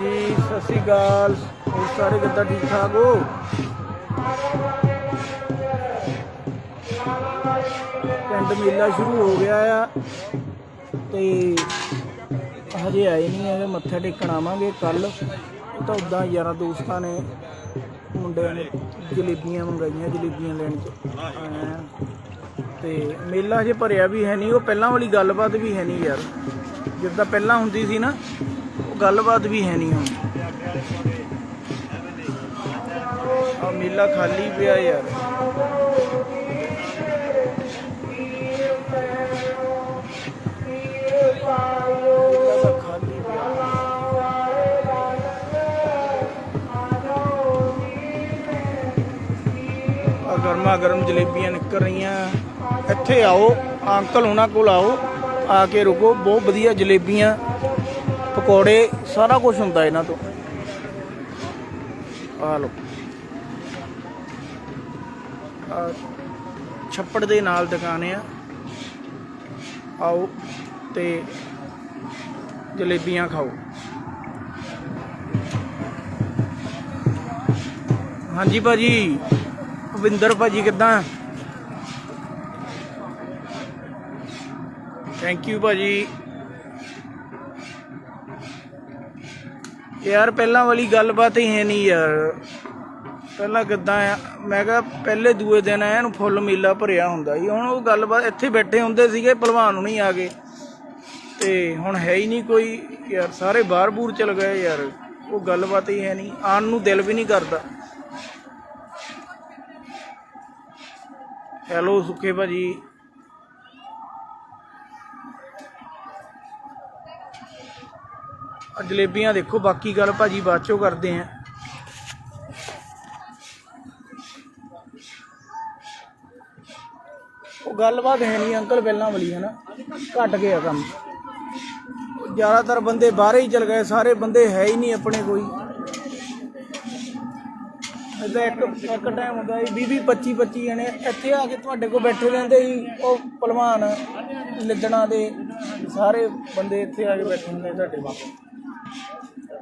ਜੀ, ਸਤਿ ਸ਼੍ਰੀ ਅਕਾਲ। ਹੋਰ ਸਾਰੇ ਕਿੱਦਾਂ ਠੀਕ ਠਾਕ ਹੋ? ਪਿੰਡ ਮੇਲਾ ਸ਼ੁਰੂ ਹੋ ਗਿਆ ਆ ਤੇ ਹਜੇ ਆਏ ਨਹੀਂ ਹੈਗੇ, ਮੱਥਾ ਟੇਕਣ ਆਵਾਂਗੇ ਕੱਲ ਤਾਂ ਉਦਾਂ ਯਾਰਾਂ ਦੋਸਤਾਂ ਨੇ ਮੁੰਡਿਆਂ ਨੇ ਜਲੇਬੀਆਂ ਮੰਗਾਈਆਂ, ਜਲੇਬੀਆਂ ਲੈਣ ਚ। ਆਇਆ ਤੇ ਮੇਲਾ ਹਜੇ ਭਰਿਆ ਵੀ ਹੈ ਨਹੀਂ, ਉਹ ਪਹਿਲਾਂ ਵਾਲੀ ਗੱਲਬਾਤ ਵੀ ਹੈ ਨਹੀਂ ਯਾਰ। ਜਿੱਦਾਂ ਪਹਿਲਾਂ ਹੁੰਦੀ ਸੀ ਨਾ, ਉਹ ਗੱਲਬਾਤ ਵੀ ਹੈ ਨਹੀਂ ਹੁਣ। ਆ ਮੇਲਾ ਖਾਲੀ ਪਿਆ ਯਾਰ। ਗਰਮਾ ਗਰਮ ਜਲੇਬੀਆਂ ਨਿਕਲ ਰਹੀਆਂ। ਇੱਥੇ ਆਓ, ਅੰਕਲ ਉਹਨਾਂ ਕੋਲ ਆਓ, ਆ ਕੇ ਰੁਕੋ। ਬਹੁਤ ਵਧੀਆ ਜਲੇਬੀਆਂ, ਪਕੌੜੇ, ਸਾਰਾ ਕੁਝ ਹੁੰਦਾ ਇਹਨਾਂ ਤੋਂ। ਆ ਲਓ। ਛੱਪੜ ਦੇ ਨਾਲ ਦੁਕਾਨ ਆ। ਆਓ ਤੇ ਜਲੇਬੀਆਂ ਖਾਓ। ਹਾਂਜੀ ਭਾਜੀ, ਭਵਿੰਦਰ ਭਾਜੀ ਕਿੱਦਾਂ? ਥੈਂਕ ਯੂ ਭਾਜੀ। ਯਾਰ, ਪਹਿਲਾਂ ਵਾਲੀ ਗੱਲਬਾਤ ਹੀ ਹੈ ਨਹੀਂ ਯਾਰ। ਪਹਿਲਾਂ ਕਿੱਦਾਂ ਆ? ਮੈਂ ਕਿਹਾ, ਪਹਿਲੇ ਦੂਏ ਦਿਨ ਆਇਆ ਨੂੰ ਫੁੱਲ ਮੇਲਾ ਭਰਿਆ ਹੁੰਦਾ ਸੀ। ਹੁਣ ਉਹ ਗੱਲਬਾਤ, ਇੱਥੇ ਬੈਠੇ ਹੁੰਦੇ ਸੀਗੇ ਭਲਵਾਨ ਨਹੀਂ ਆ ਗਏ। ਤੇ ਹੁਣ ਹੈ ਹੀ ਨਹੀਂ ਕੋਈ। ਯਾਰ, ਸਾਰੇ ਬਾਹਰ ਬੂਰ ਚਲ ਗਏ ਯਾਰ। ਉਹ ਗੱਲਬਾਤ ਹੀ ਹੈ ਨਹੀਂ। ਆਉਣ ਨੂੰ ਦਿਲ ਵੀ ਨਹੀਂ ਕਰਦਾ। ਹੈਲੋ ਸੁੱਕੇ ਭਾਜੀ। ਜਲੇਬੀਆਂ ਦੇਖੋ, ਬਾਕੀ ਗੱਲ ਭਾਜੀ ਬਾਅਦ ਚੋਂ ਕਰਦੇ ਆਂ। ਉਹ ਗੱਲਬਾਤ ਹੈ ਨਹੀਂ ਅੰਕਲ ਪਹਿਲਾਂ ਵਾਲੀ ਹੈ ਨਾ, ਘਟ ਗਿਆ ਕੰਮ। ਜ਼ਿਆਦਾਤਰ ਬੰਦੇ ਬਾਹਰ ਹੀ ਚਲ ਗਏ, ਸਾਰੇ ਬੰਦੇ ਹੈ ਹੀ ਨਹੀਂ ਆਪਣੇ ਕੋਈ। ਇਹਦਾ ਇੱਕ ਇੱਕ ਟਾਈਮ ਹੁੰਦਾ ਸੀ 20 25 25 ਜਣੇ ਇੱਥੇ ਆ ਕੇ ਤੁਹਾਡੇ ਕੋਲ ਬੈਠੇ ਰਹਿੰਦੇ ਸੀ, ਉਹ ਪਹਿਲਵਾਨ, ਲਿੱਦਣਾ ਦੇ ਸਾਰੇ ਬੰਦੇ ਇੱਥੇ ਆ ਕੇ ਬੈਠੇ ਹੁੰਦੇ ਤੁਹਾਡੇ ਕੋਲ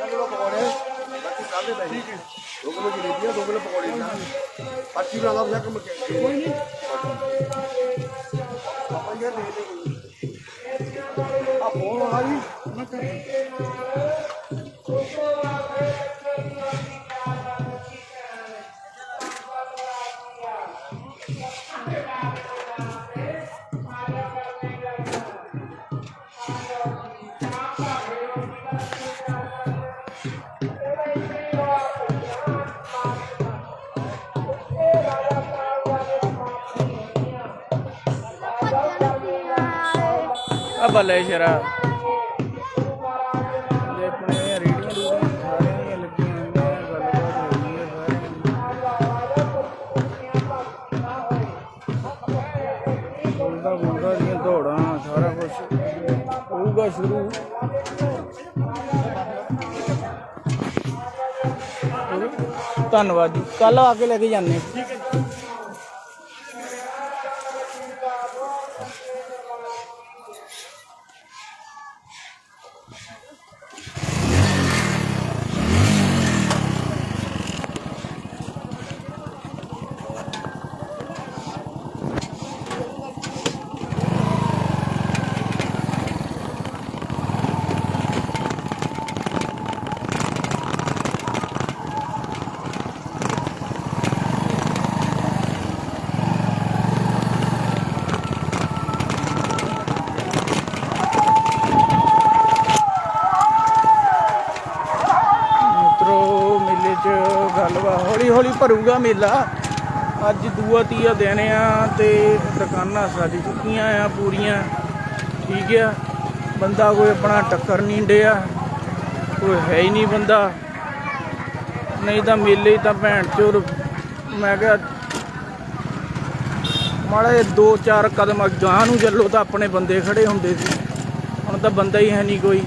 ਕਿਲੋ ਜਲੇਬੀਆਂ ਦੋ ਕਿਲੋ ਪਕੌੜੇ ਨਾ। ਅੱਛੀ ਬਣਾ ਦਾ ਕੰਮ ਕੋਈ ਨਹੀਂ। ਆਪਾਂ ਯਾਰ ਦੇ ਦੇ ਕੋਈ ਆ ਫੋਨ ਆ ਜੀ ਮੈਂ ਕਰ। ਆ ਬੱਲੇ ਸ਼ਰਾ। ਇਹ ਆਪਣੇ ਰੇਡੀਓ ਰੂਡੀਓ ਸਾਰਿਆਂ ਦੀਆਂ ਲੱਗੀਆਂ ਹੋਈਆਂ, ਗੱਲਬਾਤ ਹੋ ਰਹੀ ਹੈ ਸਾਰਿਆਂ ਗੁੰਡਾ ਗੁੰਡਾ ਦੀਆਂ ਦੌੜਾਂ, ਸਾਰਾ ਕੁਝ ਹੋਊਗਾ ਸ਼ੁਰੂ। ਧੰਨਵਾਦ ਜੀ। ਕੱਲ ਆ ਕੇ ਲੈ ਕੇ ਜਾਂਦੇ ਗੱਲ ਵਾ ਹੌਲੀ ਹੌਲੀ ਭਰੂਗਾ ਮੇਲਾ। ਅੱਜ ਦੂਆ ਤੀਆ ਦਿਨ ਆ ਤੇ ਦੁਕਾਨਾਂ ਸੱਜ ਚੁੱਕੀਆਂ ਆ ਪੂਰੀਆਂ। ਠੀਕ ਆ। ਬੰਦਾ ਕੋਈ ਆਪਣਾ ਟੱਕਰ ਨਹੀਂ ਡਿਆ। ਕੋਈ ਹੈ ਹੀ ਨਹੀਂ ਬੰਦਾ। ਨਹੀਂ ਤਾਂ ਮੇਲੇ ਤਾਂ ਭੈਣ ਚੋਰ ਮੈਂ ਕਿਹਾ ਮਾੜੇ ਦੋ ਚਾਰ ਕਦਮ ਗਾਂ ਨੂੰ ਚੱਲੋ ਤਾਂ ਆਪਣੇ ਬੰਦੇ ਖੜੇ ਹੁੰਦੇ ਸੀ। ਹੁਣ ਤਾਂ ਬੰਦਾ ਹੀ ਹੈ ਨਹੀਂ ਕੋਈ।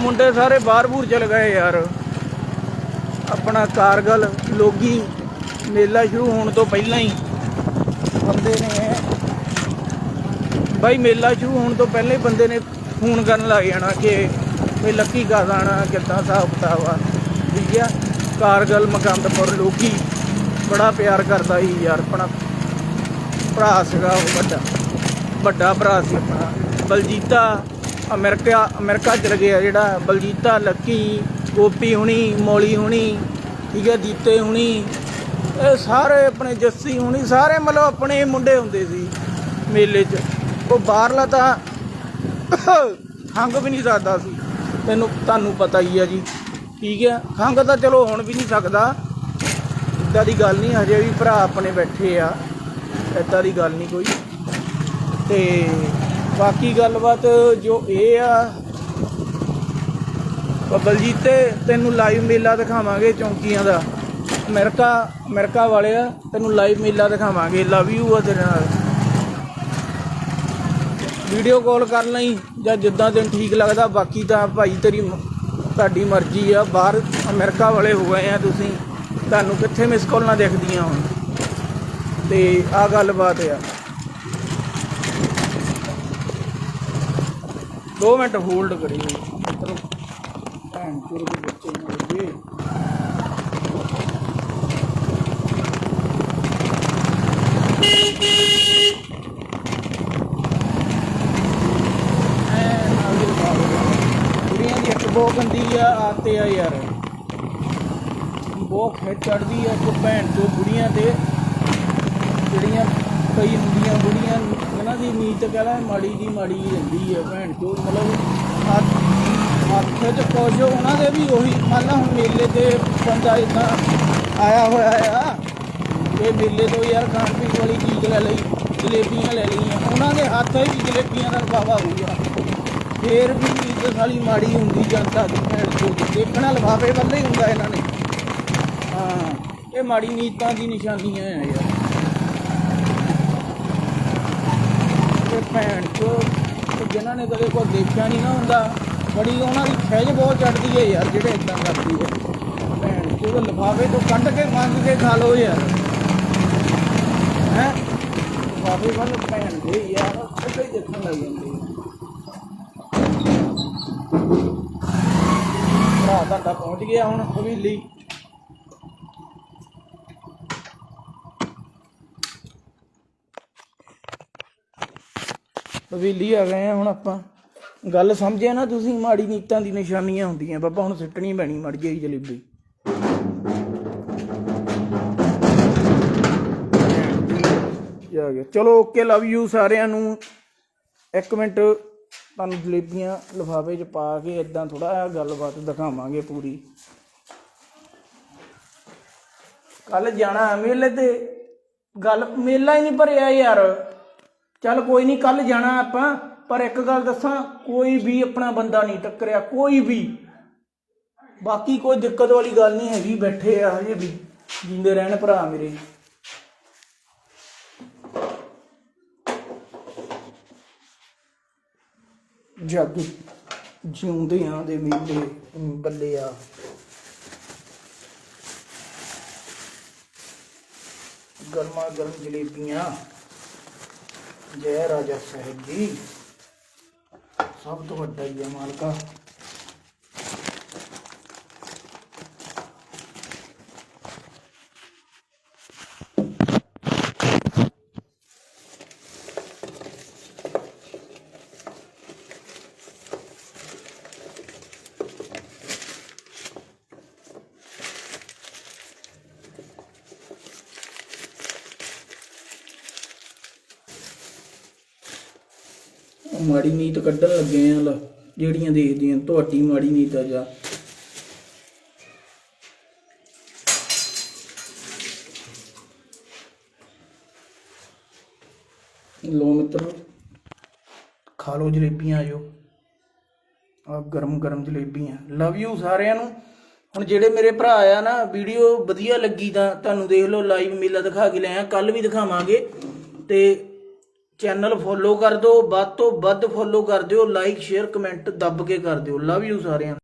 ਮੁੰਡੇ ਸਾਰੇ ਬਾਹਰ ਬੂਰ ਚਲ ਗਏ ਯਾਰ। ਆਪਣਾ ਕਾਰਗਲ, ਲੋਗੀ, ਮੇਲਾ ਸ਼ੁਰੂ ਹੋਣ ਤੋਂ ਪਹਿਲਾਂ ਹੀ ਬੰਦੇ ਨੇ ਬਾਈ ਮੇਲਾ ਸ਼ੁਰੂ ਹੋਣ ਤੋਂ ਪਹਿਲਾਂ ਹੀ ਬੰਦੇ ਨੇ ਫੋਨ ਕਰਨ ਲੱਗ ਜਾਣਾ ਕਿ ਵੀ ਲੱਕੀ ਕਾ ਦਾਣਾ ਕਿੱਦਾਂ ਹਿਸਾਬ ਕਿਤਾਬ ਆ। ਠੀਕ ਆ? ਕਾਰਗਲ, ਮਕੰਦਪੁਰ ਲੋਕੀ ਬੜਾ ਪਿਆਰ ਕਰਦਾ ਸੀ ਯਾਰ, ਆਪਣਾ ਭਰਾ ਸੀਗਾ ਉਹ ਵੱਡਾ। ਵੱਡਾ ਭਰਾ ਸੀ ਆਪਣਾ। ਬਲਜੀਤਾ ਅਮਰੀਕਾ ਅਮਰੀਕਾ ਚਲ ਗਿਆ ਜਿਹੜਾ ਬਲਜੀਤਾ, ਲੱਕੀ, ਗੋਪੀ ਹੁਣੀ, ਮੌਲੀ ਹੁਣੀ, ਠੀਕ ਹੈ, ਜੀਤੇ ਹੁਣੀ, ਇਹ ਸਾਰੇ ਆਪਣੇ ਜੱਸੀ ਹੁਣੀ, ਸਾਰੇ ਮਤਲਬ ਆਪਣੇ ਮੁੰਡੇ ਹੁੰਦੇ ਸੀ ਮੇਲੇ 'ਚ। ਉਹ ਬਾਹਰਲਾ ਤਾਂ ਖੰਗ ਵੀ ਨਹੀਂ ਸਕਦਾ ਸੀ। ਤੈਨੂੰ, ਤੁਹਾਨੂੰ ਪਤਾ ਹੀ ਆ ਜੀ। ਠੀਕ ਹੈ ਖੰਗ ਤਾਂ ਚਲੋ ਹੁਣ ਵੀ ਨਹੀਂ ਸਕਦਾ। ਇਦਾਂ ਦੀ ਗੱਲ ਨਹੀਂ, ਹਜੇ ਵੀ ਭਰਾ ਆਪਣੇ ਬੈਠੇ ਆ। ਇਦਾਂ ਦੀ ਗੱਲ ਨਹੀਂ ਕੋਈ। ਤੇ ਬਾਕੀ ਗੱਲਬਾਤ ਜੋ ਇਹ ਆ ਬਲਜੀਤੇ ਤੈਨੂੰ ਲਾਈਵ ਮੇਲਾ ਦਿਖਾਵਾਂਗੇ ਚੌਂਕੀਆਂ ਦਾ। ਅਮਰੀਕਾ ਅਮਰੀਕਾ ਵਾਲੇ ਆ, ਤੈਨੂੰ ਲਾਈਵ ਮੇਲਾ ਦਿਖਾਵਾਂਗੇ। ਲਵ ਯੂ ਆ ਤੇਰੇ ਨਾਲ। ਵੀਡੀਓ ਕਾਲ ਕਰ ਲਈ ਜਾਂ ਜਿੱਦਾਂ ਦਿਨ ਠੀਕ ਲੱਗਦਾ, ਬਾਕੀ ਤਾਂ ਭਾਈ ਤੇਰੀ ਤੁਹਾਡੀ ਮਰਜ਼ੀ ਆ। ਬਾਹਰ ਅਮਰੀਕਾ ਵਾਲੇ ਹੋ ਗਏ ਆ ਤੁਸੀਂ। ਤੁਹਾਨੂੰ ਕਿੱਥੇ ਮਿਸ ਕਾਲਾਂ ਦਿਖਦੀਆਂ ਹੁਣ। ਤੇ ਆ ਗੱਲਬਾਤ ਆ। 2 ਮਿੰਟ ਹੋਲਡ ਕਰਿਓ ਮਿੱਤਰੋ ਭੈਣ ਚੋਰ ਦੇ ਬੱਚੇ ਨੂੰ ਲੱਗੇ। ਬਹੁਤ ਗੰਦੀ ਆ ਆਤੇ ਆ ਯਾਰ। ਬਹੁਤ ਖਿੱਚ ਚੜਦੀ ਆ ਕੋ ਭੈਣ ਚੋ ਬੁੜੀਆਂ ਤੇ ਜਿਹੜੀਆਂ ਕਈ ਹੁੰਦੀਆਂ ਬੁੜੀਆਂ ਇਹਨਾਂ ਦੀ ਨੀਤ ਕਹਿੰਦਾ ਮਾੜੀ ਦੀ ਮਾੜੀ ਹੀ ਰਹਿੰਦੀ ਹੈ ਭੈਣ ਚੋ ਮਤਲਬ ਹੱਥ ਹੱਥ 'ਚ ਕੁਝ ਉਹਨਾਂ ਦੇ ਵੀ ਉਹੀ, ਮੰਨ ਲਾ ਹੁਣ ਮੇਲੇ ਤੇ ਬੰਦਾ ਇਦਾਂ ਆਇਆ ਹੋਇਆ ਆ ਇਹ ਮੇਲੇ ਤੋਂ ਯਾਰ ਖਾਣ ਪੀਣ ਵਾਲੀ ਚੀਜ਼ ਲੈ ਲਈ, ਜਲੇਬੀਆਂ ਲੈ ਲਈਆਂ, ਉਹਨਾਂ ਦੇ ਹੱਥ ਹੀ ਜਲੇਬੀਆਂ ਦਾ ਲਫਾਫਾ ਹੋਊਗਾ ਫੇਰ ਵੀ ਇੱਜ਼ਤ ਸਾਲੀ ਮਾੜੀ ਹੁੰਦੀ ਜਨਤਾ ਦੀ ਭੈਣ ਚੋ ਦੇਖਣਾ ਲਫਾਫੇ ਵੱਲੇ ਹੀ ਹੁੰਦਾ ਇਹਨਾਂ ਨੇ। ਹਾਂ, ਇਹ ਮਾੜੀ ਨੀਤਾਂ ਦੀ ਨਿਸ਼ਾਨੀਆਂ ਆ ਯਾਰ। ਭੈਣ ਚੋ, ਤੇ ਜਿਨ੍ਹਾਂ ਨੇ ਕਦੇ ਕੋਈ ਦੇਖਿਆ ਨਹੀਂ ਨਾ ਹੁੰਦਾ, ਬੜੀ ਉਹਨਾਂ ਦੀ ਖਿੱਚ ਬਹੁਤ ਚੜਦੀ ਹੈ ਯਾਰ, ਜਿਹੜੇ ਇਦਾਂ ਕਰਦੀ ਹੈ। ਭੈਣ ਚੋ, ਉਹ ਲਫਾਫੇ ਤੋਂ ਕੱਢ ਕੇ ਮੰਗ ਕੇ ਖਾ ਲਓ ਯਾਰ। ਹੈ? ਲਫਾਫੇ ਵੱਲ ਭੈਣ ਦੇ ਯਾਰ ਅੱਗੇ ਦੇਖਣ ਲੱਗ ਜਾਂਦੇ ਭਰਾ ਤੁਹਾਡਾ ਪਹੁੰਚ ਗਿਆ ਹੁਣ ਹਵੇਲੀ ਹਵੇਲੀ ਆ ਗਏ ਆ ਹੁਣ ਆਪਾਂ। ਗੱਲ ਸਮਝਿਆ ਨਾ ਤੁਸੀਂ, ਮਾੜੀ ਨੀਤਾਂ ਦੀ ਨਿਸ਼ਾਨੀਆਂ ਹੁੰਦੀਆਂ, ਬਾਬਾ ਹੁਣ ਸਿੱਟਣੀ ਪੈਣੀ ਮੜ ਗਈ ਜਲੇਬੀ। ਜਾ ਗਿਆ ਚਲੋ ਓਕੇ ਲਵ ਯੂ ਸਾਰਿਆਂ ਨੂੰ। ਇੱਕ ਮਿੰਟ, ਤੁਹਾਨੂੰ ਜਲੇਬੀਆਂ ਲਿਫਾਫੇ 'ਚ ਪਾ ਕੇ ਇਦਾਂ ਥੋੜਾ ਜਿਹਾ ਗੱਲਬਾਤ ਦਿਖਾਵਾਂਗੇ ਪੂਰੀ। ਕੱਲ ਜਾਣਾ ਮੇਲੇ ਤੇ। ਗੱਲ, ਮੇਲਾ ਹੀ ਨਹੀਂ ਭਰਿਆ ਯਾਰ। ਚੱਲ ਕੋਈ ਨਹੀਂ ਕੱਲ ਜਾਣਾ ਆਪਾਂ, ਪਰ ਇੱਕ ਗੱਲ ਦੱਸਾਂ, ਕੋਈ ਵੀ ਆਪਣਾ ਬੰਦਾ ਨਹੀਂ ਟੱਕਰਿਆ, ਕੋਈ ਵੀ। ਬਾਕੀ ਕੋਈ ਦਿੱਕਤ ਵਾਲੀ ਗੱਲ ਨਹੀਂ ਹੈਗੀ, ਬੈਠੇ ਆ ਹਜੇ ਵੀ, ਜਿੰਦੇ ਰਹਿਣ ਭਰਾ ਮੇਰੇ। ਜੱਗ ਜਿਉਂਦੇ ਦੇ ਮੇਲੇ, ਬੱਲੇ ਆ। ਗਰਮਾ ਗਰਮ ਜਲੇਬੀਆਂ। ਜੈ ਰਾਜਾ ਸਾਹਿਬ ਜੀ। ਸਭ ਤੋਂ ਵੱਡਾ ਹੀ ਹੈ ਮਾਲਕਾ। ਮਾੜੀ ਨੀਤ ਕੱਢਣ ਲੱਗੇ ਆ ਜਿਹੜੀਆਂ ਦੇਖਦੀਆਂ, ਤੁਹਾਡੀ ਮਾੜੀ ਨੀਤ ਆ ਜਾ। ਲੋ ਮਿੱਤਰੋ, ਖਾ ਲਓ ਜਲੇਬੀਆਂ ਆਜੋ। ਆ ਗਰਮ ਗਰਮ ਜਲੇਬੀਆਂ। ਲਵ ਯੂ ਸਾਰਿਆਂ ਨੂੰ। ਹੁਣ ਜਿਹੜੇ ਮੇਰੇ ਭਰਾ ਆ ਨਾ, ਵੀਡੀਓ ਵਧੀਆ ਲੱਗੀ ਤਾਂ ਤੁਹਾਨੂੰ ਦੇਖ ਲਓ ਲਾਈਵ ਮੇਲਾ ਦਿਖਾ ਕੇ ਲਿਆ ਕੱਲ ਵੀ ਦਿਖਾਵਾਂਗੇ। ਤੇ ਚੈਨਲ ਫੋਲੋ ਕਰ ਦਿਓ, ਵੱਧ ਤੋਂ ਵੱਧ ਫੋਲੋ ਕਰ ਦਿਓ ਲਾਈਕ ਸ਼ੇਅਰ ਕਮੈਂਟ ਦੱਬ ਕੇ ਕਰ ਦਿਓ। ਲਵ ਯੂ ਸਾਰਿਆਂ ਨੂੰ।